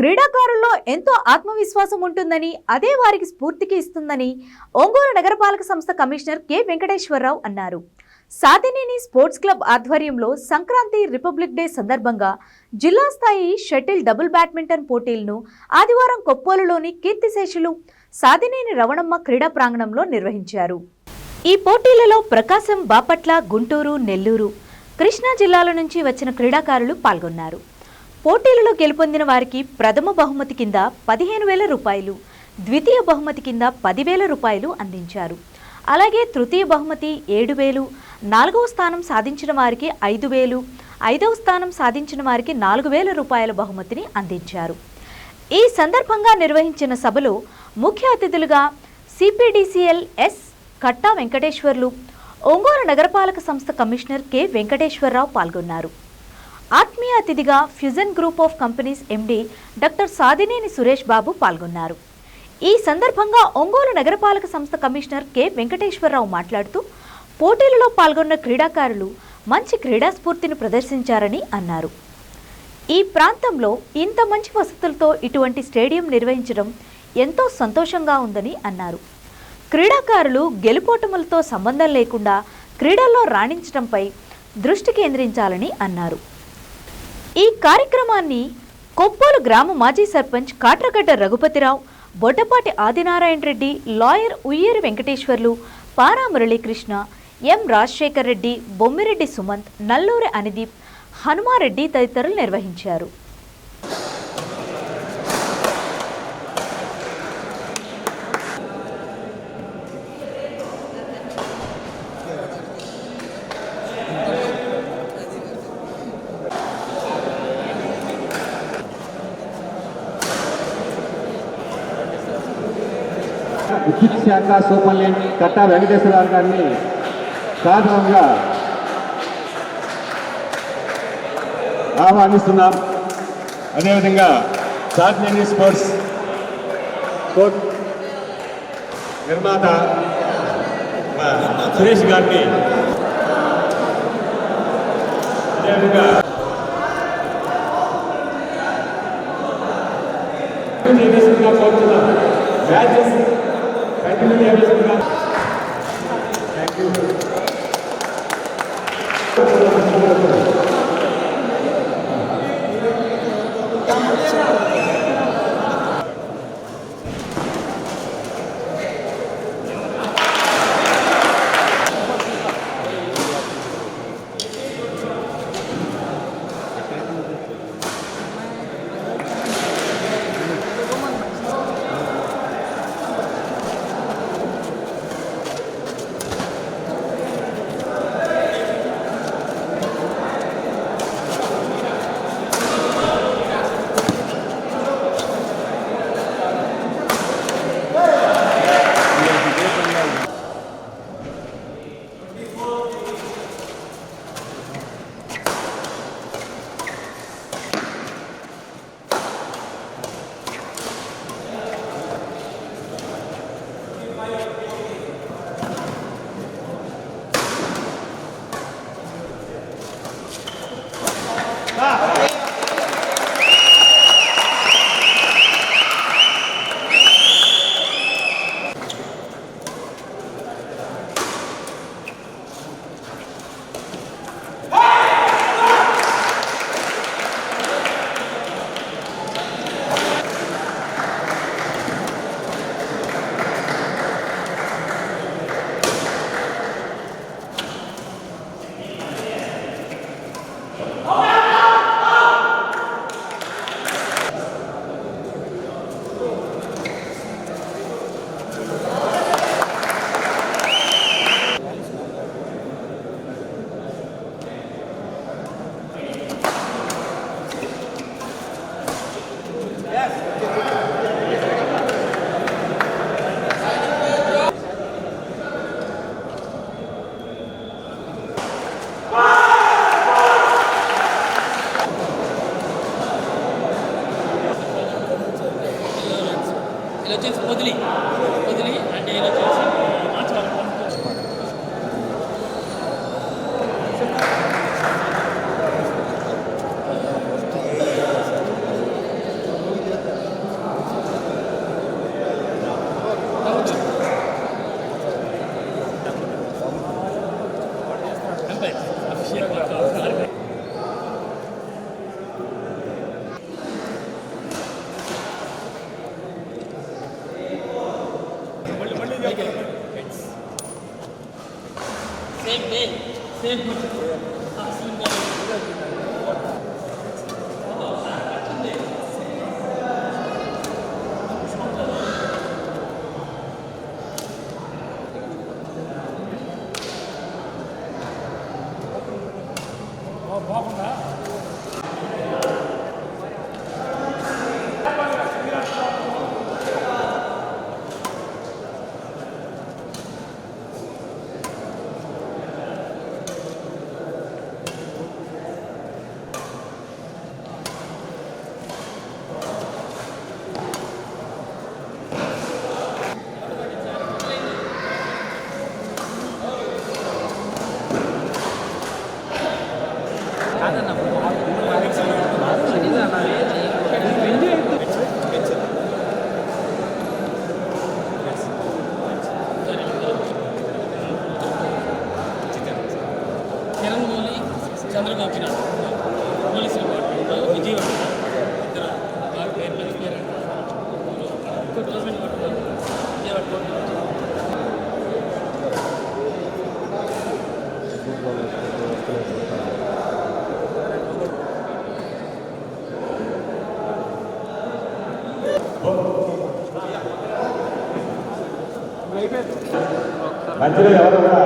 క్రీడాకారుల్లో ఎంతో ఆత్మవిశ్వాసం ఉంటుందని అదే వారికి స్ఫూర్తికి ఇస్తుందని ఒంగోలు నగరపాలక సంస్థ కమిషనర్ కె వెంకటేశ్వరరావు అన్నారు. సాధినేని స్పోర్ట్స్ క్లబ్ ఆధ్వర్యంలో సంక్రాంతి రిపబ్లిక్ డే సందర్భంగా జిల్లా స్థాయి షటిల్ డబుల్ బ్యాడ్మింటన్ పోటీలను ఆదివారం కొప్పోలులోని కీర్తిశేషులు సాధినేని రవణమ్మ క్రీడా ప్రాంగణంలో నిర్వహించారు. ఈ పోటీలలో ప్రకాశం బాపట్ల గుంటూరు నెల్లూరు కృష్ణా జిల్లాల నుంచి వచ్చిన క్రీడాకారులు పాల్గొన్నారు. పోటీలలో గెలుపొందిన వారికి ప్రథమ బహుమతి కింద పదిహేను వేల రూపాయలు ద్వితీయ బహుమతి కింద పదివేల రూపాయలు అందించారు. అలాగే తృతీయ బహుమతి ఏడు వేలు నాలుగవ స్థానం సాధించిన వారికి ఐదు వేలు ఐదవ స్థానం సాధించిన వారికి నాలుగు వేల రూపాయల బహుమతిని అందించారు. ఈ సందర్భంగా నిర్వహించిన సభలో ముఖ్య అతిథులుగా సిపిడిసిఎల్ ఎస్ కట్టా వెంకటేశ్వర్లు ఒంగోలు నగరపాలక సంస్థ కమిషనర్ కె వెంకటేశ్వరరావు పాల్గొన్నారు. ఆత్మీయ అతిథిగా fusion group of companies MD doctor Sadineni Suresh Babu పాల్గొన్నారు. ఈ సందర్భంగా ఒంగోలు నగరపాలక సంస్థ కమిషనర్ కె వెంకటేశ్వరరావు మాట్లాడుతూ పోటీలలో పాల్గొన్న క్రీడాకారులు మంచి క్రీడా స్ఫూర్తిని ప్రదర్శించారని అన్నారు. ఈ ప్రాంతంలో ఇంత మంచి వసతులతో ఇటువంటి స్టేడియం నిర్వహించడం ఎంతో సంతోషంగా ఉందని అన్నారు. క్రీడాకారులు గెలుపోటములతో సంబంధం లేకుండా క్రీడల్లో రాణించడంపై దృష్టి కేంద్రించాలని అన్నారు. ఈ కార్యక్రమాన్ని కొప్పోలు గ్రామ మాజీ సర్పంచ్ కాట్రగడ్డ రఘుపతిరావు బొడ్డపాటి ఆదినారాయణ రెడ్డి లాయర్ ఉయ్యేరు వెంకటేశ్వర్లు పారా మురళీకృష్ణ ఎం రాజశేఖర్ రెడ్డి బొమ్మిరెడ్డి సుమంత్ నల్లూరి అనిదీప్ హనుమారెడ్డి తదితరులు నిర్వహించారు. విద్యుత్ శాఖ సూపరింటెండెంట్ కట్టా వెంకటేశ్వరరావు గారిని సాధారణంగా ఆహ్వానిస్తున్నాం. అదేవిధంగా సాధ్యని స్పోర్ట్స్ స్పోర్ట్ నిర్మాత సురేష్ గారిని అదేవిధంగా చేయవలసిందిగా కోరుతున్నాం Thank you. 자. బాగుందా バナナも మధ్యలో ఎవరు కూడా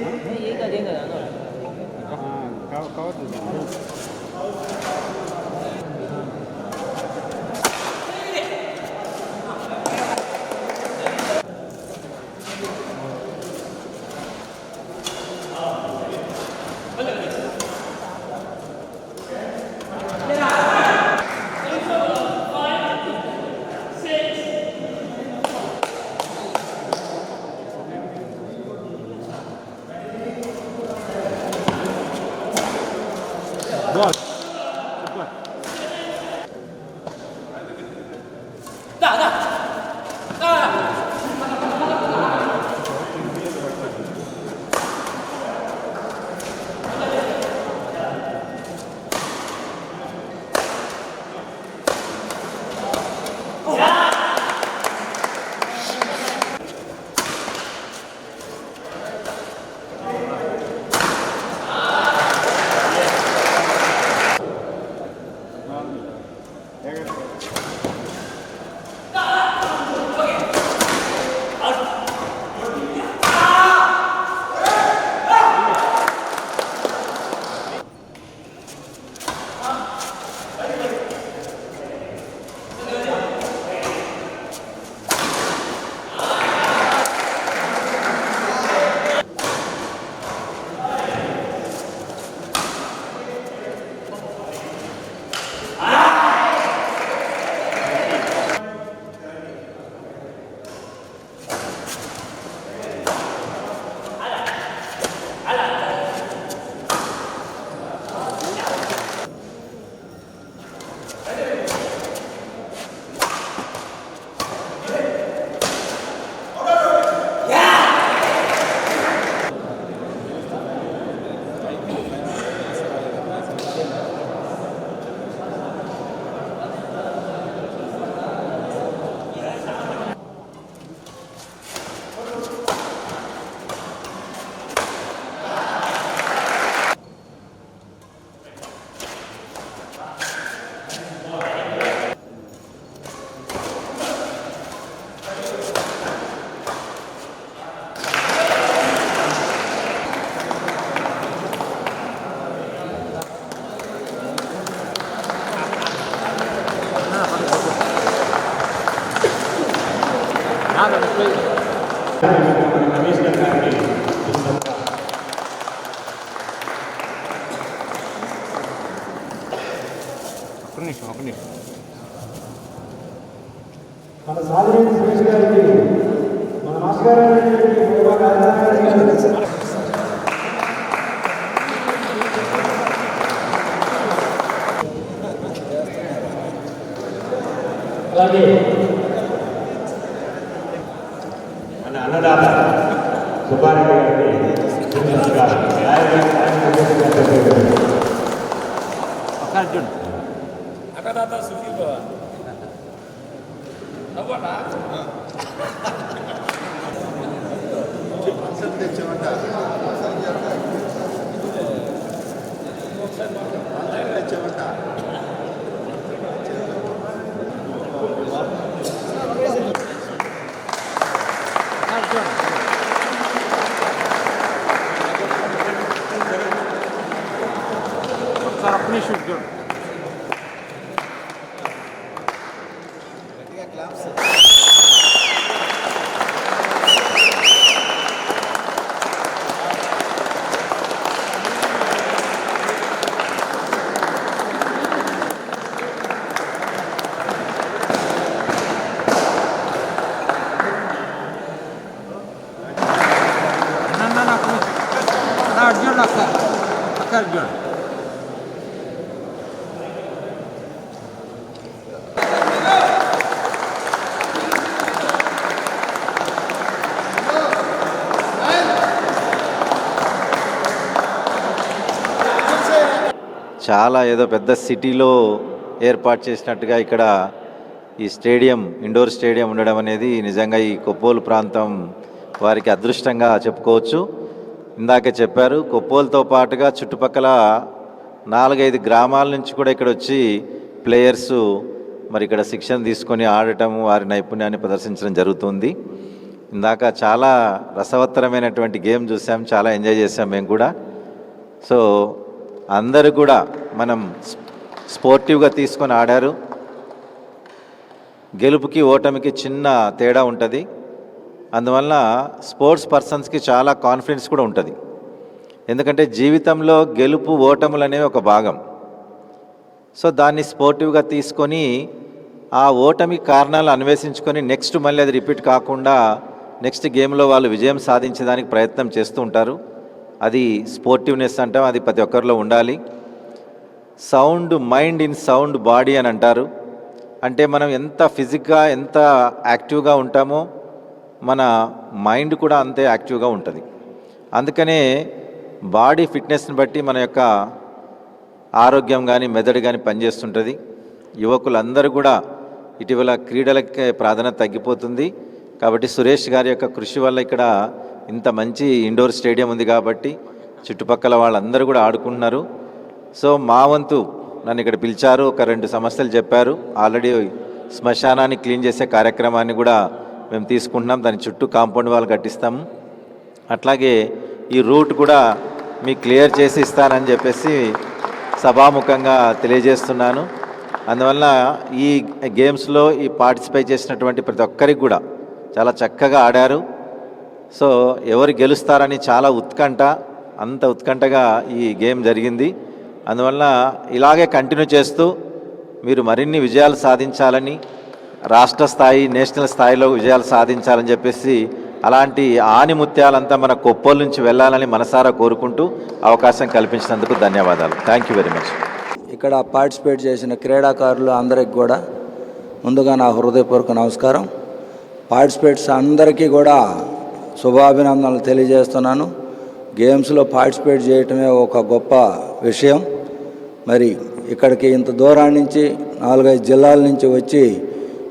嗯该个。啊，高高子。అలాగే meşhurdur. Akar göl akar. Akar göl. చాలా ఏదో పెద్ద సిటీలో ఏర్పాటు చేసినట్టుగా ఇక్కడ ఈ స్టేడియం ఇండోర్ స్టేడియం ఉండడం అనేది నిజంగా ఈ కొప్పోలు ప్రాంతం వారికి అదృష్టంగా చెప్పుకోవచ్చు. ఇందాక చెప్పారు కొప్పోలతో పాటుగా చుట్టుపక్కల నాలుగైదు గ్రామాల నుంచి కూడా ఇక్కడ వచ్చి ప్లేయర్స్ మరి ఇక్కడ శిక్షణ తీసుకొని ఆడటం వారి నైపుణ్యాన్ని ప్రదర్శించడం జరుగుతుంది. ఇందాక చాలా రసవత్తరమైనటువంటి గేమ్ చూసాం చాలా ఎంజాయ్ చేసాం మేము కూడా. సో అందరూ కూడా మనం స్పోర్టివ్గా తీసుకొని ఆడారు. గెలుపుకి ఓటమికి చిన్న తేడా ఉంటుంది. అందువల్ల స్పోర్ట్స్ పర్సన్స్కి చాలా కాన్ఫిడెన్స్ కూడా ఉంటుంది. ఎందుకంటే జీవితంలో గెలుపు ఓటములు అనేవి ఒక భాగం. సో దాన్ని స్పోర్టివ్గా తీసుకొని ఆ ఓటమి కారణాలు అన్వేషించుకొని నెక్స్ట్ మళ్ళీ అది రిపీట్ కాకుండా నెక్స్ట్ గేమ్లో వాళ్ళు విజయం సాధించడానికి ప్రయత్నం చేస్తూ ఉంటారు. అది స్పోర్టివ్నెస్ అంటాం అది ప్రతి ఒక్కరిలో ఉండాలి. Sound mind in sound body అని అంటారు. అంటే మనం ఎంత ఫిజిక్గా ఎంత యాక్టివ్గా ఉంటామో మన మైండ్ కూడా అంతే యాక్టివ్గా ఉంటుంది. అందుకనే బాడీ ఫిట్నెస్ని బట్టి మన యొక్క ఆరోగ్యం కానీ మెదడు కానీ పనిచేస్తుంటుంది. యువకులందరూ కూడా ఇటీవల క్రీడలకే ప్రాధాన్యత తగ్గిపోతుంది. కాబట్టి సురేష్ గారి యొక్క కృషి వల్ల ఇక్కడ ఇంత మంచి ఇండోర్ స్టేడియం ఉంది కాబట్టి చుట్టుపక్కల వాళ్ళందరూ కూడా ఆడుకుంటున్నారు. సో మా వంతు నన్ను ఇక్కడ పిలిచారు ఒక రెండు సమస్యలు చెప్పారు. ఆల్రెడీ శ్మశానాన్ని క్లీన్ చేసే కార్యక్రమాన్ని కూడా మేము తీసుకుంటున్నాం. దాని చుట్టూ కాంపౌండ్ వాళ్ళు కట్టిస్తాము అట్లాగే ఈ రూట్ కూడా మీకు క్లియర్ చేసి ఇస్తానని చెప్పేసి సభాముఖంగా తెలియజేస్తున్నాను. అందువల్ల ఈ గేమ్స్లో ఈ పార్టిసిపేట్ చేసినటువంటి ప్రతి ఒక్కరికి కూడా చాలా చక్కగా ఆడారు. సో ఎవరు గెలుస్తారని చాలా ఉత్కంఠ అంత ఉత్కంఠగా ఈ గేమ్ జరిగింది. అందువల్ల ఇలాగే కంటిన్యూ చేస్తూ మీరు మరిన్ని విజయాలు సాధించాలని రాష్ట్ర స్థాయి నేషనల్ స్థాయిలో విజయాలు సాధించాలని చెప్పేసి అలాంటి ఆనిముత్యాలంతా మన కొప్పల నుంచి వెళ్ళాలని మనసారా కోరుకుంటూ అవకాశం కల్పించినందుకు ధన్యవాదాలు. థ్యాంక్ యూ వెరీ మచ్ ఇక్కడ పార్టిసిపేట్ చేసిన క్రీడాకారులు అందరికి కూడా ముందుగా నా హృదయపూర్వక నమస్కారం. పార్టిసిపేట్స్ అందరికీ కూడా శుభాభినందనలు తెలియజేస్తున్నాను. గేమ్స్లో పార్టిసిపేట్ చేయటమే ఒక గొప్ప విషయం. మరి ఇక్కడికి ఇంత దూరం నుంచి నాలుగైదు జిల్లాల నుంచి వచ్చి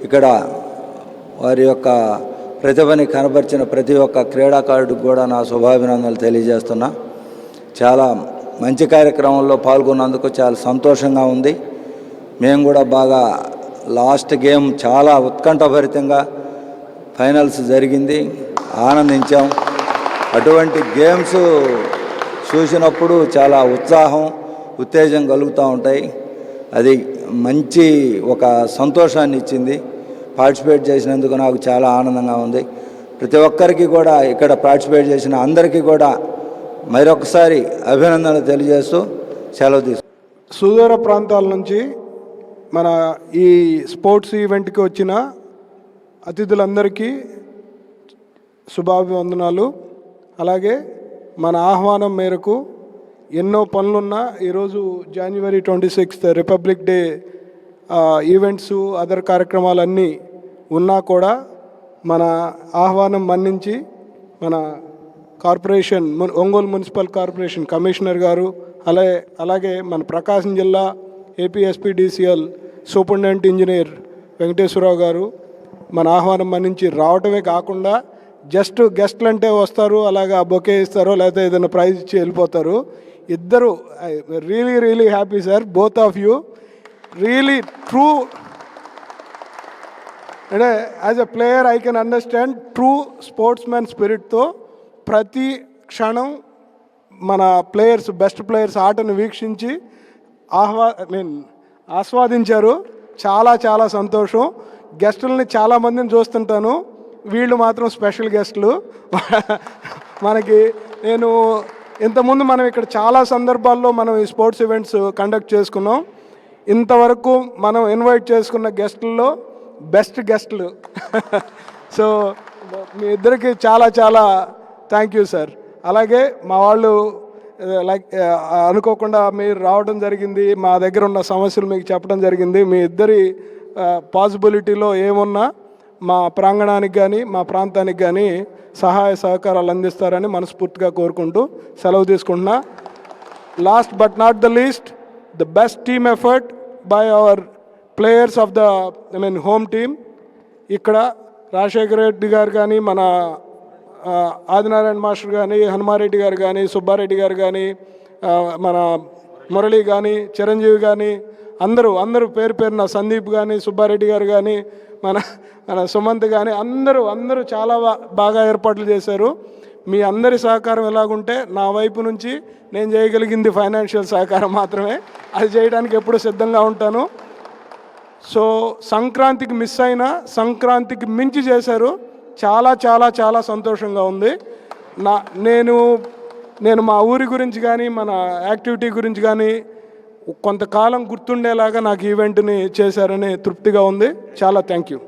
ఇక్కడ వారి యొక్క ప్రతిభని కనబరిచిన ప్రతి ఒక్క క్రీడాకారుడికి కూడా నా శుభాభినందనలు తెలియజేస్తున్నా. చాలా మంచి కార్యక్రమంలో పాల్గొన్నందుకు చాలా సంతోషంగా ఉంది. మేము కూడా బాగా లాస్ట్ గేమ్ చాలా ఉత్కంఠభరితంగా ఫైనల్స్ జరిగింది. ఆనందించాం. అటువంటి గేమ్స్ చూసినప్పుడు చాలా ఉత్సాహం ఉత్తేజం కలుగుతూ ఉంటాయి. అది మంచి ఒక సంతోషాన్ని ఇచ్చింది. పార్టిసిపేట్ చేసినందుకు నాకు చాలా ఆనందంగా ఉంది. ప్రతి ఒక్కరికి కూడా ఇక్కడ పార్టిసిపేట్ చేసిన అందరికీ కూడా మరొకసారి అభినందనలు తెలియజేస్తూ సెలవు తీసుకు సుదూర ప్రాంతాల నుంచి మన ఈ స్పోర్ట్స్ ఈవెంట్కి వచ్చిన అతిథులందరికీ శుభాభివందనాలు. అలాగే మన ఆహ్వానం మేరకు ఎన్నో పనులున్నా ఈరోజు January twenty sixth republic day events other కార్యక్రమాలన్నీ ఉన్నా కూడా మన ఆహ్వానం మన్నించి మన corporation Ongole municipal corporation commissioner గారు అలాగే అలాగే మన ప్రకాశం జిల్లా ఏపీఎస్పీడీసీఎల్ సూపరింటెండెంట్ ఇంజనీర్ వెంకటేశ్వరరావు గారు మన ఆహ్వానం మన్నించి రావటమే కాకుండా జస్ట్ గెస్ట్లు అంటే వస్తారు అలాగా బొకే ఇస్తారు లేకపోతే ఏదైనా ప్రైజ్ ఇచ్చి వెళ్ళిపోతారు. ఇద్దరు really really happy sir both of you really true అంటే as a player I can understand true sportsman స్పిరిట్తో ప్రతి క్షణం మన ప్లేయర్స్ బెస్ట్ ప్లేయర్స్ ఆటను వీక్షించి ఆహ్వా ఐ మీన్ ఆస్వాదించారు. చాలా చాలా సంతోషం. గెస్టులని చాలామందిని చూస్తుంటాను. వీళ్ళు మాత్రం స్పెషల్ గెస్ట్లు. మనకి నేను ఇంతకుముందు మనం ఇక్కడ చాలా సందర్భాల్లో మనం ఈ స్పోర్ట్స్ ఈవెంట్స్ కండక్ట్ చేసుకున్నాం. ఇంతవరకు మనం ఇన్వైట్ చేసుకున్న గెస్టుల్లో బెస్ట్ గెస్టులు. సో మీ ఇద్దరికి చాలా చాలా థ్యాంక్ యూ సార్. అలాగే మా వాళ్ళు లైక్ అనుకోకుండా మీరు రావడం జరిగింది మా దగ్గర ఉన్న సమస్యలు మీకు చెప్పడం జరిగింది మీ ఇద్దరి పాసిబిలిటీలో ఏమున్నా మా ప్రాంగణానికి కానీ మా ప్రాంతానికి కానీ సహాయ సహకారాలు అందిస్తారని మనస్ఫూర్తిగా కోరుకుంటూ సెలవు తీసుకుంటున్నా. Last but not the least the best team effort by our players of the I mean home team ఇక్కడ రాజశేఖర రెడ్డి గారు కానీ మన ఆదినారాయణ మాస్టర్ కానీ హనుమారెడ్డి గారు కానీ సుబ్బారెడ్డి గారు కానీ మన మురళి కానీ చిరంజీవి కానీ అందరూ అందరూ పేరు పేరున సందీప్ కానీ సుబ్బారెడ్డి గారు కానీ మన మన సుమంత్ కానీ అందరూ అందరూ చాలా బాగా ఏర్పాట్లు చేశారు. మీ అందరి సహకారం ఎలాగుంటే నా వైపు నుంచి నేను చేయగలిగింది ఫైనాన్షియల్ సహకారం మాత్రమే. అది చేయడానికి ఎప్పుడు సిద్ధంగా ఉంటాను. సో సంక్రాంతికి మిస్ అయినా సంక్రాంతికి మించి చేశారు. చాలా చాలా చాలా సంతోషంగా ఉంది. నా నేను నేను మా ఊరి గురించి కానీ మన యాక్టివిటీ గురించి కానీ కొంతకాలం గుర్తుండేలాగా నాకు ఈవెంట్ని చేశారని తృప్తిగా ఉంది. చాలా థ్యాంక్ యూ